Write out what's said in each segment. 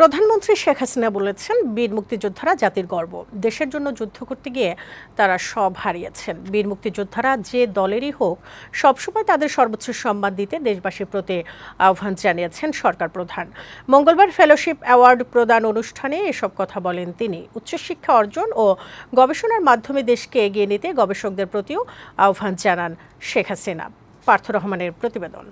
প্রধানমন্ত্রী শেখ হাসিনা বলেছেন, বীর মুক্তিযোদ্ধারা জাতির গর্ব। দেশের জন্য যুদ্ধ করতে গিয়ে তারা সব হারিয়েছেন। বীর মুক্তিযোদ্ধারা যে দলেরই হোক, সবসময় তাদের সর্বোচ্চ সম্মান দিতে দেশবাসীর প্রতি আহ্বান জানিয়েছেন সরকার প্রধান। মঙ্গলবার ফেলোশিপ অ্যাওয়ার্ড প্রদান অনুষ্ঠানে এসব কথা বলেন তিনি। উচ্চশিক্ষা অর্জন ও গবেষণার মাধ্যমে দেশকে এগিয়ে নিতে গবেষকদের প্রতিও আহ্বান জানান শেখ হাসিনা। পার্থ রহমানের প্রতিবেদন।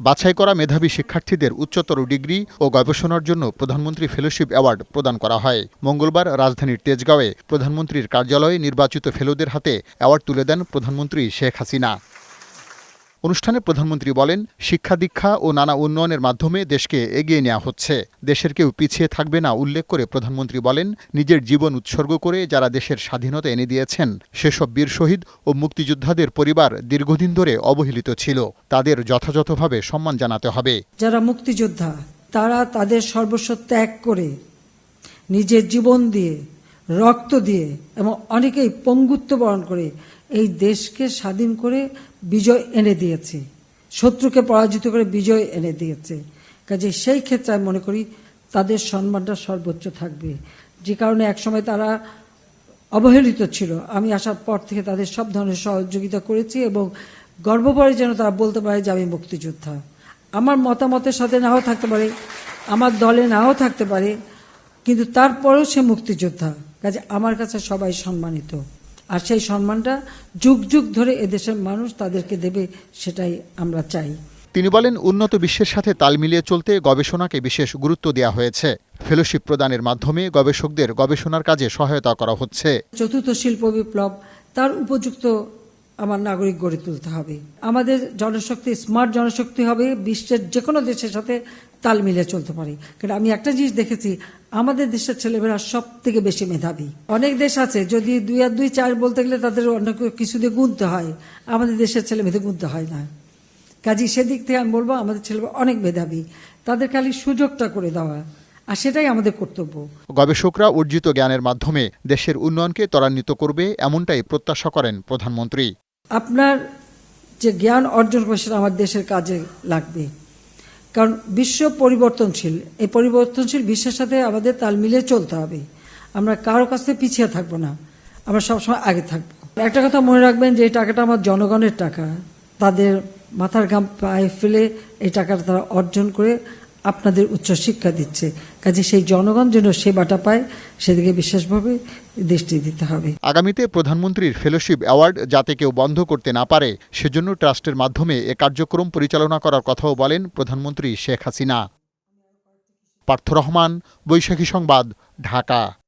বাছাই করা মেধাবী শিক্ষার্থীদের উচ্চতর ডিগ্রি ও গবেষণার জন্য প্রধানমন্ত্রী ফেলোশিপ অ্যাওয়ার্ড প্রদান করা হয়। মঙ্গলবার রাজধানীর তেজগাঁওয়ে প্রধানমন্ত্রীর কার্যালয়ে নির্বাচিত ফেলোদের হাতে অ্যাওয়ার্ড তুলে দেন প্রধানমন্ত্রী শেখ হাসিনা। অনুষ্ঠানে প্রধানমন্ত্রী বলেন, শিক্ষা দীক্ষা ও নানা উন্নয়নের মাধ্যমে দেশকে এগিয়ে নেওয়া হচ্ছে। দেশের কেউ পিছিয়ে থাকবে না উল্লেখ করে প্রধানমন্ত্রী বলেন, নিজের জীবন উৎসর্গ করে যারা দেশের স্বাধীনতা এনে দিয়েছেন, সেসব বীর শহীদ ও মুক্তিযোদ্ধাদের পরিবার দীর্ঘদিন ধরে অবহেলিত ছিল। তাদের যথাযথভাবে সম্মান জানাতে হবে। যারা মুক্তিযোদ্ধা, তারা তাদের সর্বস্ব ত্যাগ করে, নিজের জীবন দিয়ে, রক্ত দিয়ে এবং অনেকেই পঙ্গুত্ব বরণ করে এই দেশকে স্বাধীন করে বিজয় এনে দিয়েছে। শত্রুকে পরাজিত করে বিজয় এনে দিয়েছে। কাজে সেই ক্ষেত্রে আমি মনে করি তাদের সম্মানটা সর্বোচ্চ থাকবে। যে কারণে একসময় তারা অবহেলিত ছিল। আমি আসার পর থেকে তাদের সব ধরনের সহযোগিতা করেছি এবং গর্ব করে যেন তারা বলতে পারে যে আমি মুক্তিযোদ্ধা। আমার মতামতের সাথে নাও থাকতে পারে, আমার দলে নাও থাকতে পারে, কিন্তু তারপরেও সে মুক্তিযোদ্ধা। কাজে আমার কাছে সবাই সম্মানিত। আর সেই সম্মানটা যুগ যুগ ধরে এদেশের মানুষ তাদেরকে দেবে সেটাই আমরা চাই। তিনি বলেন উন্নত বিশ্বের সাথে তাল মিলিয়ে চলতে গবেষণাকে বিশেষ গুরুত্ব দেওয়া হয়েছে। ফেলোশিপ প্রদানের মাধ্যমে গবেষকদের গবেষণার কাজে সহায়তা করা হচ্ছে। চতুর্থ শিল্প বিপ্লব তার উপযুক্ত আমার নাগরিক গড়ে তুলতে হবে। আমাদের জনশক্তি স্মার্ট জনশক্তি হবে, বিশ্বের যে কোনো দেশের সাথে তাল মিলিয়ে চলতে পারে। কারণ আমি একটা জিনিস দেখেছি, আমাদের দেশের ছেলেমেয়েরা সব থেকে বেশি মেধাবী। অনেক দেশ আছে, যদি দুই আর দুই চার বলতে গেলে তাদের অন্য কিছু দিয়ে গুনতে হয়, আমাদের দেশের ছেলে মেয়েদের গুনতে হয় না। কাজী সেদিক থেকে আমি বলব, আমাদের ছেলেমেয়েরা অনেক মেধাবী। তাদের খালি সুযোগটা করে দেওয়া, আর সেটাই আমাদের কর্তব্য। গবেষকরা অর্জিত জ্ঞানের মাধ্যমে দেশের উন্নয়নকে ত্বরান্বিত করবে, এমনটাই প্রত্যাশা করেন প্রধানমন্ত্রী। আপনার যে জ্ঞান অর্জন করে সেটা আমার দেশের কাজে লাগবে। কারণ বিশ্ব পরিবর্তনশীল, এই পরিবর্তনশীল বিশ্বের সাথে আমাদের তাল মিলিয়ে চলতে হবে। আমরা কারও কাছ থেকে পিছিয়ে থাকব না। আমরা সবসময় আগে থাকব। একটা কথা মনে রাখবেন যে, এই টাকাটা আমার জনগণের টাকা। তাদের মাথার ঘাম পায়ে ফেলে এই টাকাটা তারা অর্জন করে আপনাদের উচ্চশিক্ষা দিচ্ছে। কাজে সেই জনগণ যেন সেবাটা পায়, সেদিকে বিশেষভাবে দৃষ্টি দিতে হবে। আগামীতে প্রধানমন্ত্রীর ফেলোশিপ অ্যাওয়ার্ড যাতে কেউ বন্ধ করতে না পারে, সেজন্য ট্রাস্টের মাধ্যমে এ কার্যক্রম পরিচালনা করার কথাও বলেন প্রধানমন্ত্রী শেখ হাসিনা। পার্থ রহমান, বৈশাখী সংবাদ, ঢাকা।